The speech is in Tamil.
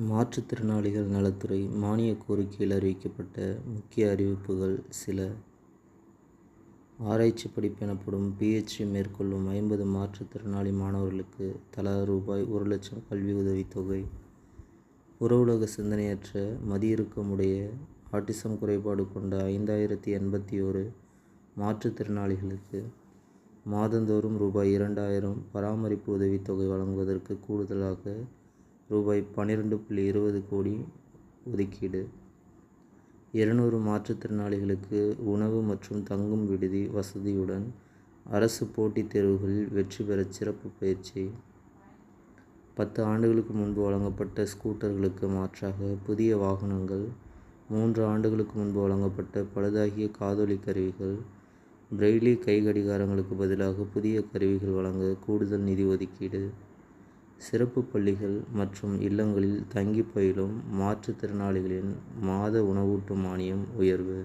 மாற்றுத்திறனாளிகள் நலத்துறை மானியக் கோரிக்கையில் அறிவிக்கப்பட்ட முக்கிய அறிவிப்புகள் சில. ஆராய்ச்சி படிப்பு எனப்படும் பிஹெச்டி மேற்கொள்ளும் ஐம்பது மாற்றுத்திறனாளி மாணவர்களுக்கு தலா ரூபாய் ஒரு லட்சம் கல்வி உதவித்தொகை. புறவுலக சிந்தனையற்ற மதியிறுக்கமுடைய ஆட்டிசம் குறைபாடு கொண்ட ஐந்தாயிரத்தி எண்பத்தி ஒரு மாற்றுத்திறனாளிகளுக்கு மாதந்தோறும் ரூபாய் இரண்டாயிரம் பராமரிப்பு உதவித்தொகை வழங்குவதற்கு கூடுதலாக ரூபாய் பன்னிரெண்டு புள்ளி இருபது கோடி ஒதுக்கீடு. இருநூறு மாற்றுத்திறனாளிகளுக்கு உணவு மற்றும் தங்கும் விடுதி வசதியுடன் அரசு போட்டித் தேர்வுகளில் வெற்றி பெற சிறப்பு பயிற்சி. பத்து ஆண்டுகளுக்கு முன்பு வழங்கப்பட்ட ஸ்கூட்டர்களுக்கு மாற்றாக புதிய வாகனங்கள் மூன்று ஆண்டுகளுக்கு முன்பு வழங்கப்பட்ட பழுதாகிய காதொலி கருவிகள் பிரெய்லி கை கடிகாரங்களுக்கு பதிலாக புதிய கருவிகள் வழங்க கூடுதல் நிதி ஒதுக்கீடு. சிறப்பு பள்ளிகள் மற்றும் இல்லங்களில் தங்கி பயிலும் மாற்றுத்திறனாளிகளின் மாத உணவூட்டும் மானியம் உயர்வு.